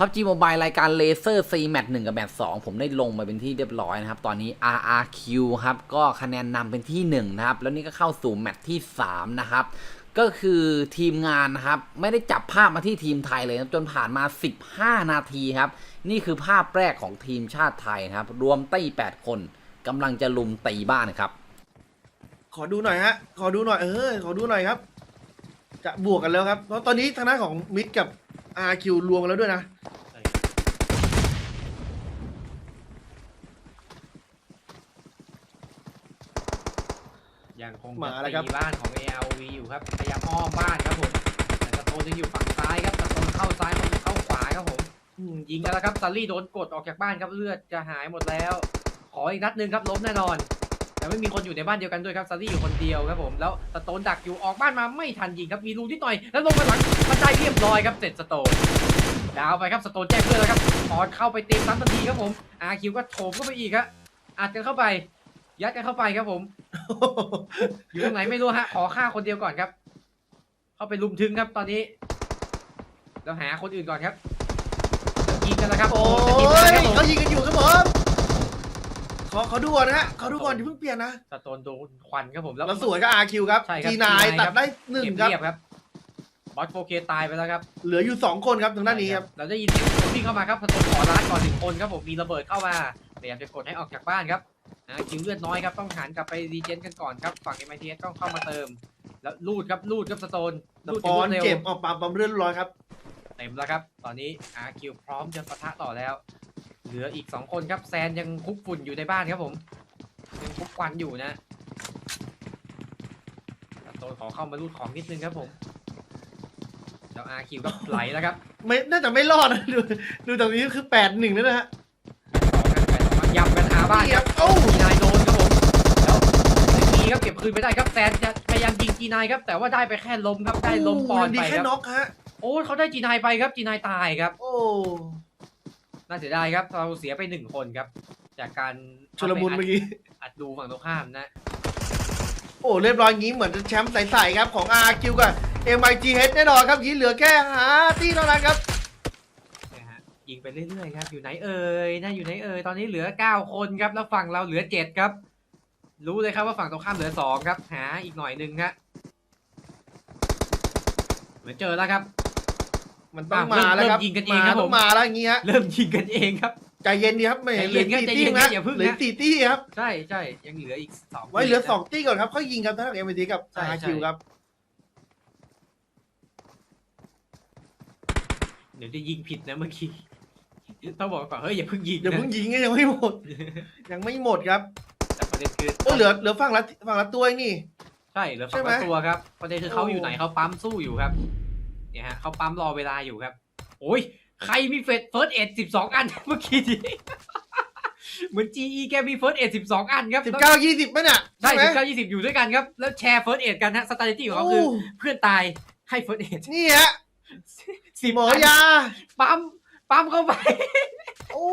พับจีโมบายรายการเลเซอร์ซีแมตหนึ่งกับแมตสองผมได้ลงมาเป็นที่เรียบร้อยนะครับ ตอนนี้ RRQ ครับ ก็คะแนนนำเป็นที่ 1 นะครับ แล้วนี่ก็เข้าสู่แมตที่ 3 นะครับ ก็คือทีมงานนะครับ ไม่ได้จับภาพมาที่ทีมไทยเลยนะจนผ่านมา 15 นาทีครับ นี่คือภาพแรกของทีมชาติไทยนะครับ รวมตี้8 คนกำลังจะลุมตีบ้านครับ ขอดูหน่อยฮะขอดูหน่อยเออขอดูหน่อยครับ จะบวกกันแล้วครับเพราะตอนนี้ทางด้านของมิดกับ RQ รวมกันแล้วด้วยนะยังคงมาจะแล้วครับตีบ้านของ ALV อยู่ครับพยายามอ้อมบ้านครับผมแต่สโตนยังอยู่ฝั่งซ้ายครับสโตนเข้าซ้ายคนเข้าขวาครับผมอืมยิงกันแล้วครับซัลลี่โดนกดออกจากบ้านครับเลือดจะหายหมดแล้ว ขออีกนัดหนึ่งครับล้มแน่นอน แต่ไม่มีคนอยู่ในบ้านเดียวกันด้วยครับซัลลี่อยู่คนเดียวครับผมแล้วสโตนดักอยู่ออกบ้านมาไม่ทันยิงครับมีรูนิดหน่อยแล้วลงมาหลังบันไดเรียบร้อยครับเสร็จสโตนดาวไปครับสโตนแจ้งเพื่อนแล้วครับออนเข้าไปเต็มซ้ำทันทีครับผมอาคิวก็โถมเข้าไปอีกครับอัดกันเข้าไป ยัดกันเข้าไปครับผม อยู่ตรงไหนไม่รู้ฮะขอฆ่าคนเดียวก่อนครับ เข้าไปลุมทึงครับตอนนี้เราหาคนอื่นก่อนครับยิงกันแล้วครับโอ้ยเขายิงกันอยู่ครับผม ขอขอดูก่อนนะฮะขอดูก่อนอย่าเพิ่งเปลี่ยนนะสโตนโดนควันครับผมแล้ว แล้วสวยก็ RQ ครับใช่ครับ G9 G9 ตัดได้หนึ่งเก็บครับเรียบครับบอสโฟเคตายไปแล้วครับเหลืออยู่สองคนครับทางด้านนี้ครับ เราได้ยินเสียงคนวิ่งเข้ามาครับสโตนขอร้านก่อนหนึ่งคนครับผมมีระเบิดเข้ามาพยายามจะกดให้ออกจากบ้านครับนะคิวเลือดน้อยครับต้องหันกลับไปรีเจนกันก่อนครับฝั่ง m i t s ต้องเข้ามาเติม แล้วลูดครับลูดครับสโตนสลูดปอย่างอรวนดเร็ว เจ็บออกปามปั๊มเรื่อนร้อยครับ เต็มแล้วครับ ตอนนี้ RQ พร้อมจะปะทะต่อแล้ว เหลืออีก 2 คนครับแซนยังคุกฝุ่นอยู่ในบ้านครับผม ยังคุกควันอยู่นะโตนขอเข้ามารูดของนิดนึงครับผมแล้ว RQ ก็ไหลแล้วครับไม่น่าจะไม่รอดนะดูดูตรงนี้คือแปดหนึ่งแล้วนะฮะต่อกันไปต่อกันยำกันหาบ้านนี่คครัรับบเอ้าจีนายโดนครับผมแล้วจีครับเก็บคืนไปได้ครับแซนจะพยายามยิงจีนายครับ แต่ว่าได้ไปแค่ล้มครับได้ล้มปอนดีไปแค่ครับน็อกฮะโอ้เขาได้จีนายไปครับจีนายตายครับ โอ้ น่าเสียดายครับเราเสียไปหนึ่งคนครับ จากการชุลมุนเมื่อกี้ อัดดูฝั่งตรงข้ามนะ โอ้เรียบร้อยงี้เหมือนจะแชมป์ใสๆครับของ RQ กับ MIGH แน่นอนครับยีเหลือแค่หาที่เท่านั้นครับนะฮะยิงไปเรื่อยๆครับ อยู่ไหนเอ่ยนะอยู่ไหนเอ่ยตอนนี้เหลือ 9 คนครับ แล้วฝั่งเราเหลือ 7 ครับ รู้เลยครับว่าฝั่งตรงข้ามเหลือ 2 ครับ หาอีกหน่อยหนึ่งครับเหมือนเจอแล้วครับ มันต้องอะมาแล้วครับเริ่มยิงกันเองครับต้ผอมงมาแล้วอย่างงี้ฮะเริ่มยิงกันเองครับ ใจเย็นดีครับไม่ใจเหเย็ลือนครับสี่ใจตี้เย็นนะอย่าเพิ่งนะ เหลือสี่ตี้ครับใช่ใช่ยังเหลืออีกสองไว้เหลือสองตี้ก่อนครับเขายิงกันทั้ง MIT กับใช่ใช่ RQ ครับเดี๋ยวจะยิงผิดนะเมื่อกี้ต้องบอกก่อนเฮ้ยอย่าเพิ่งยิงเดี๋ยวนะเพิ่งยิงก็ยังไม่หมด ยังไม่หมดครับแต่ประเด็นคือโอ้เหลือเหลือฝั่งละฝั่งละตัวเองนี่ ใช่เหลือใช่ฝั่งไหมละตัวครับประเด็นคือเขาโอ้อยู่ไหนเขาปั๊มสู้อยู่ครับ เนี่ยฮะเขาปั๊มรอเวลาอยู่ครับ โอ้ย ใครมีเฟสเฟิร์สเอ็ดสิบสองอันเมื่อกี้นี้เหมือน GE แกมีเฟิร์สเอ็ดสิบสองอันครับสิบเก้ายี่สิบป่ะเนี่ยใช่ไหมสิบเก้ายี่สิบอยู่ด้วยกันครับ แล้วแชร์เฟิร์สเอ็ดกันฮะสตาร์ตี้ของเขาคือ เพื่อนตายให้เฟิร์สเอ็ดนี่ฮะสิบหมอยา ปั๊ม ปั๊มเข้าไป โอ้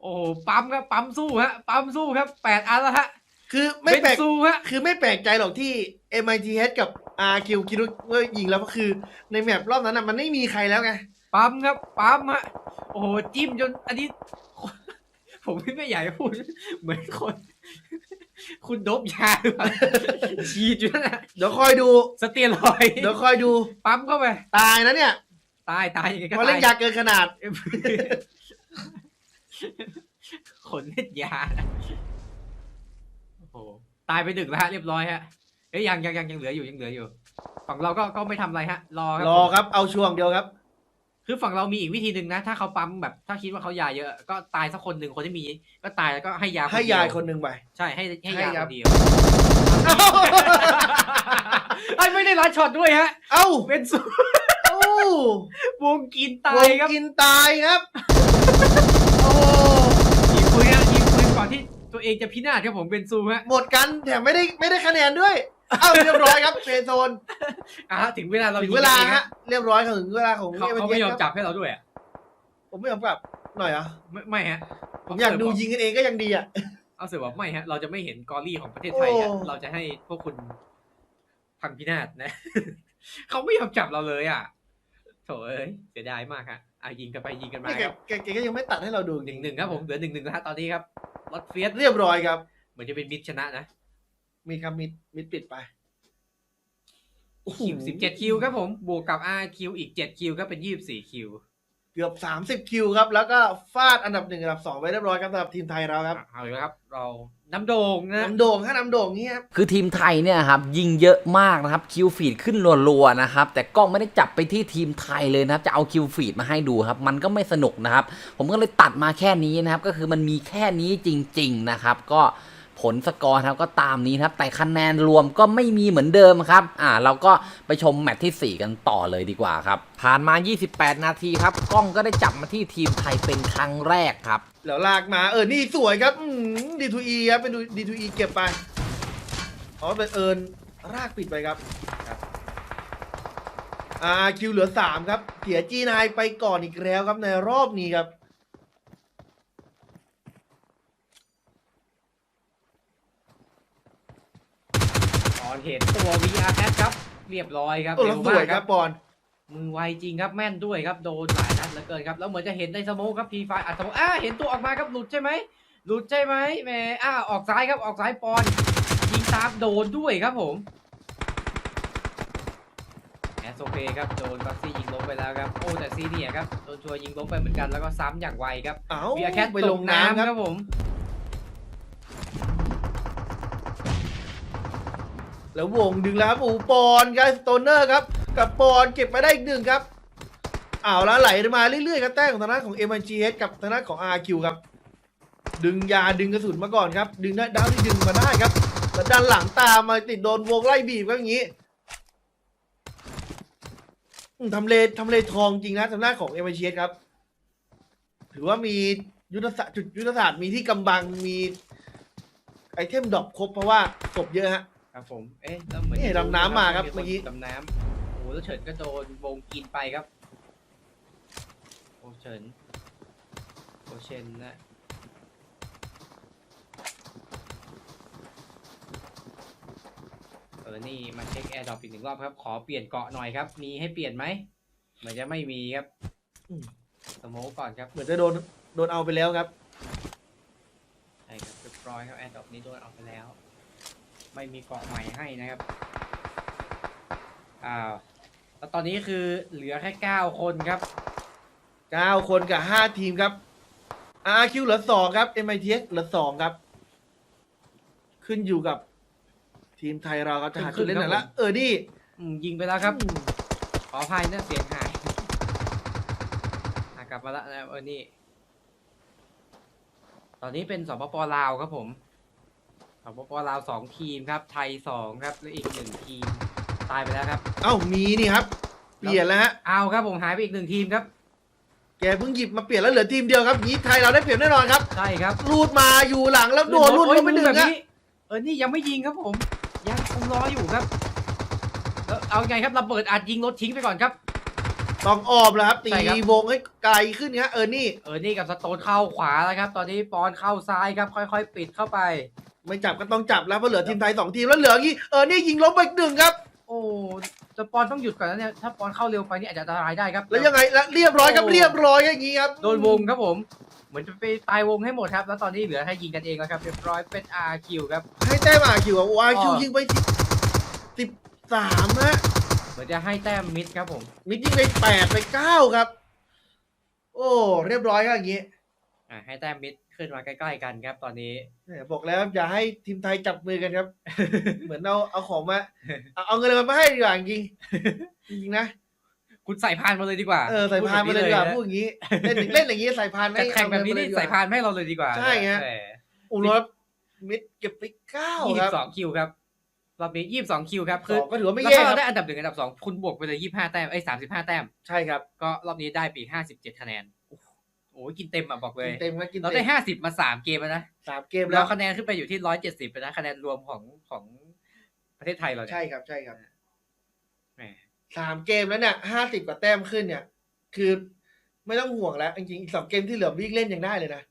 โอ้โหปั๊มครับ ปั๊มสู้ฮะ ปั๊มสู้ครับแปดอันแล้วฮะ คือไม่เป็นแปลกสู้ฮะคือไม่แปลกใจหรอกที่ MITH กับ RQ คิดว่ายิงแล้วก็คือในแมปรอบนั้นน่ะมันไม่มีใครแล้วไงปั๊มครับปั๊มฮะโอ้โหจิ้มจนอันนี้ ผมไม่อยากจะพูด เหมือนคน คุณโดบยาหรือเปล่าฉีดอยู่นั่นนะเดี๋ยวคอยดู สเตียรอยด์เดี๋ยวคอยดู ปั๊มเข้าไป ตายนะเนี่ย ตายตายยังไงก็เพราะตาเล่นยาเกินขนาดเอ้ยคนเล่นยานะ โอ้โหตายไปดึกแล้วฮะเรียบร้อยฮะเอ้ยยังยังยังยังเหลืออยู่ยังเหลืออยู่ ฝั่งเราก็ก็ไม่ทำอะไรฮะ รอครับรอครับเอาช่วงเดียวครับ คือฝั่งเรามีอีกวิธีหนึ่งนะ ถ้าเขาปั๊มแบบถ้าคิดว่าเขายาเยอะ ก็ตายสักคนหนึ่งคนที่มี ก็ตายแล้วก็ให้ยาให้เดีวยายคนหนึ่งไป ใช่ให้ให้ให้ยาครัคบนเดียวไอ้ยไม่ได้รัดช็อตด้วยฮะ เอ้าเป็นสูเอ้าวงกินตายครับกินตายครับ โอ้ยิงปืนฮะยิงปืนก่อนที่ ตัวเองจะพินาศครับผมเป็นซูฮะหมดกันแถมไม่ได้ไม่ได้คะแนนด้วย เอ้าเรียบร้อยครับเฟรนด์โซนอะฮะถึงเวลาเราถึงยิงเวกันลาเองฮะฮะเรียบร้อยถึงเวลาของเขาเขา MITH ไม่ยอมครับจับให้เราด้วยอะผมไม่ยอมกลับหน่อยเหรอะไม่ไม่ฮะผมอยากดูยิงกันเองก็ยังดีอะ เอาเสือว่าไม่ฮะ เราจะไม่เห็นกอรี่ของประเทศไทยฮะโอ้ เราจะให้พวกคุณพังพินาศนะ เขาไม่ยอมจับเราเลยอะโถเอ้ยเสียดายมากฮะอะยิงกันไปยิงกันมานี่แกครับแกแกก็ยังไม่ตัดให้เราดูหนึ่งหนึ่งครับผมเหลือหนึ่งหนึ่งนะฮะตอนนี้ครับ รถเฟียสเรียบร้อยครับ เหมือนจะเป็นมิดชนะนะมีครับมิดมิดปิดไปโอ้โหคิวสิบเจ็ดคิวครับผม บวกกับ R คิวอีกเจ็ดคิวก็เป็นยี่สิบสี่คิว เกือบสามสิบคิวครับ แล้วก็ฟาดอันดับหนึ่งอันดับสองไว้เรียบร้อยครับสำหรับทีมไทยเราครับเอาเลยครับ เราน้ำโด่งนะน้ำโด่งถ้าน้ำโด่งเงี้ยครับคือทีมไทยเนี่ยครับยิงเยอะมากนะครับคิวฟีดขึ้นรัวๆนะครับแต่กล้องไม่ได้จับไปที่ทีมไทยเลยนะครับจะเอาคิวฟีดมาให้ดูครับมันก็ไม่สนุกนะครับผมก็เลยตัดมาแค่นี้นะครับก็คือมันมีแค่นี้จริง ๆนะครับ ก็ ผลสกอร์ครับก็ตามนี้นะครับแต่คะแนนรวมก็ไม่มีเหมือนเดิมครับอ่าเราก็ไปชมแมตช์ที่ 4 กันต่อเลยดีกว่าครับ ผ่านมา 28 นาทีครับกล้องก็ได้จับมาที่ทีมไทยเป็นครั้งแรกครับ แล้วลากมาเออนี่สวยครับดีทูอีครับเป็นดีทูอีเก็บไปอ๋อเป็นเอิญรากปิดไปครับครับอ่าคิวเหลือสามครับ เสียจีนายไปก่อนอีกแล้วครับในรอบนี้ครับ ตอน เห็นตัว VR แครับ เรียบร้อยครับเร็สวมากครับบอลมือไวจริงครับแม่นด้วยครับโดนหลายนัดเหลือเกินครับแล้วเหมือนจะเห็นในสโมกครับพีไฟอัดสโมกอ่าเห็นตัวออกมาครับหลุดใช่ไหมหลุดใช่ไหมแหมอ่าออกซ้ายครับออกซ้ายปอนยิงตามโดนด้วยครับผมแอสโอเคครับโดนบัคซี่ยิงล้มไปแล้วครับโอ้แต่ซีเนี่ยครับโดนชัวร์ยิงล้มไปเหมือนกันแล้วก็ซ้ำอย่างไวครับเอ้าวีอาแคทไปลงน้ำครับผม แล้ววงดึงแล้วครับอูปอนครับสโตนเนอร์ครับ กับปอนเก็บมาได้อีกหนึ่งครับอ้าวแล้วไหลมาเรื่อยๆครับแต้มของทางด้านของ m อ g h กับทางด้านของ RQ ครับ ดึงยาดึงกระสุนมาก่อนครับ ดึงได้ดาวที่ดึงมาได้ครับแล้วด้านหลังตามมาติดโดนวงไล่บีบก็อย่างนี้ทำเลทำเลทองจริงนะทางด้านของ m อ g h ครับ ถือว่ามียุทธศาสตร์จุดยุทธศาสตร์มีที่กำบังมีไอเทมดรอปครบเพราะว่าศพเยอะฮะ ครับผม เอ๊ะแล้วเหมือนนี่ดำน้ำมาครับนเมื่อกี้ ดำน้ำโอ้โหแล้วเฉินก็โดนวงกินไปครับ โอเฉินโอเชนนะเออนี่มาเช็คแอร์ดรอปอีกหนึ่งรอบครับ ขอเปลี่ยนเกาะหน่อยครับ มีให้เปลี่ยนไหมเหมือนจะไม่มีครับอืม สโมกก่อนครับ เหมือนจะโดนโดนเอาไปแล้วครับ ใช่ครับเรียบร้อยครับแอร์ดรอปนี้โดนเอาไปแล้ว ไม่มีเกาะใหม่ให้นะครับอ้าวแล้วตอนนี้คือเหลือแค่เก้าคนครับ9คนกับ5ทีมครับ RQ เหลือ2ครับ MITS เหลือ2ครับ ขึ้นอยู่กับทีมไทยเราครับจะหาขึ้จุดนๆเล่นไหนครับละเออนี่อืมยิงไปแล้วครับอืมขออภัยนะเสียงหายอะกลับมาแล้วนะเออนี่ ตอนนี้เป็นสปปลาวครับผม สปปลาวสองทีมครับไทยสองครับและอีกหนึ่งทีมตายไปแล้วครับเอ้ามีนี่ครับ เปลี่ยนแล้วฮะ เอาครับผมหายไปอีกหนึ่งทีมครับ แกเพิ่งหยิบมาเปลี่ยนแล้วเหลือทีมเดียวครับนี้ไทยเราได้เปรียบแน่นอนครับ ใช่ครับรูดมาอยู่หลังแล้วโดนรูดโอ้ยเข้าไปหนึ่งแบบฮะนี้เออนี่ยังไม่ยิงครับผม ยังคงรออยู่ครับแล้วเอาไงครับระเบิดอาจยิงรถทิ้งไปก่อนครับ ต้องออมแล้วครับตีใช่ครับ วงให้ไกลขึ้นฮะเออนี่ เออนี่กับสโตนเข้าขวาแล้วครับ ตอนนี้ปอนเข้าซ้ายครับ ค่อย ๆ ปิดเข้าไป ไม่จับก็ต้องจับแล้วเพราะเหลือทีมไทยสองทีมแล้วเหลืออย่างนี้เออนี่ยิงล้มไปอีกหนึ่งครับ โอ้แต่ปอนต้องหยุดก่อนนะเนี่ยถ้าปอนเข้าเร็วไปนี่อาจจะอันตรายได้ครับแล้วยังไงแล้วเรียบร้อยครับโอ้เรียบร้อยอย่างนี้ครับโดนวงครับผม เหมือนจะไปตายวงให้หมดครับ แล้วตอนนี้เหลือให้ยิงกันเองแล้วครับเรียบร้อยเป็น RQ ครับให้แต้มอาคิวอะวาคิวอ๋อยิงไปสิบสามฮะเหมือนจะให้แต้มมิดครับผม มิดยิงไปแปดไปเก้าครับ โอ้ เรียบร้อยครับอย่างนี้อ่าให้แต้มมิด ขึ้นมาใกล้ๆกันครับตอนนี้แหมบอกแล้วอย่าให้ทีมไทยจับมือกันครับ เหมือนเอาเอาของมา เอาเอาเงินมาให้ดีกว่าจริงจริงๆนะคุณใส่พานมาเลยดีกว่าเออใส่พานมาเลยดีกว่าพูพูดดอย่างนี้เล่นเล่นอย่างนี้ใส่พานแบบนี้เลยจะแข่งแบบนี้นี่ใส่พานไม่ให้เราเลยดีกว่าใช่ฮะแหมอุ้รถมิดเก็บไปเก้ายี่คสิรับบสองคิวครับรอบนี้ยี่สิบสองคิวครับสคือองก็ถือว่าไม่แล้วแย่ถ้าคเรารับได้อันดับหนึ่งอันดับสองคุณบวกไปเลยยี่ห้าแต้มเอ้ยสามสิบห้าแต้มใช่ครับ ก็รอบนี้ได้ไปห้าสิบเจ็ดคะแนนโอ้โหกินเต็มอะบอกเลยกินเต็มครับกินเราเต็ได้มห้าสิบมาสามเกมแล้วนะสามเกมแล้แล้ววคะแนนขึ้นไปอยู่ที่ร้อยเจ็ดสิบนะคะแนนรวมของของประเทศไทยเราเนี่ยใช่ครับใช่ครับแหมสามเกมแล้วเนี่ยห้าสิบกว่าแต้มขึ้นเนี่ย คือไม่ต้องห่วงแล้ว จริงๆอีกสองเกมที่เหลือวิ่งเล่นยังได้เลยนะ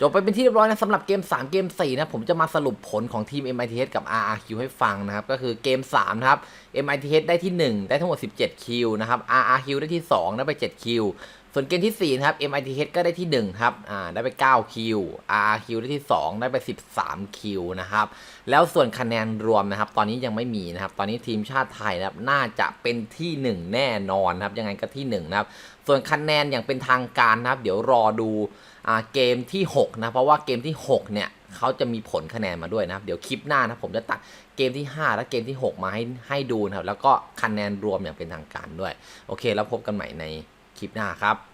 จบไปเป็นที่เรียบร้อยนะสำหรับเกม 3 เกม 4 นะ ผมจะมาสรุปผลของทีม MITH กับ RRQ ให้ฟังนะครับ ก็คือเกม 3 นะครับ MITH ได้ที่ 1 ได้ทั้งหมด 17 คิวนะครับ RRQ ได้ที่ 2 ได้ไป 7 คิว ส่วนเกมที่ 4 นะครับ MITH ก็ได้ที่1ครับอ่าได้ไป 9 คิว RRQ ได้ที่ 2 ได้ไป 13 คิวนะครับ แล้วส่วนคะแนนรวมนะครับ ตอนนี้ยังไม่มีนะครับ ตอนนี้ทีมชาติไทยนะครับ น่าจะเป็นที่ 1 แน่นอนนะครับ ยังไงก็ที่ 1 นะครับ ส่วนคะแนนอย่างเป็นทางการนะครับ เดี๋ยวรอดูอ่าเกมที่ 6 นะ เพราะว่าเกมที่ 6 เนี่ยเขาจะมีผลคะแนนมาด้วยนะครับ เดี๋ยวคลิปหน้านะผมจะตัดเกมที่ 5 และเกมที่ 6 มาให้ให้ดูนะครับ แล้วก็คะแนนรวมอย่างเป็นทางการด้วย โอเค แล้วพบกันใหม่ใน คลิปหน้าครับ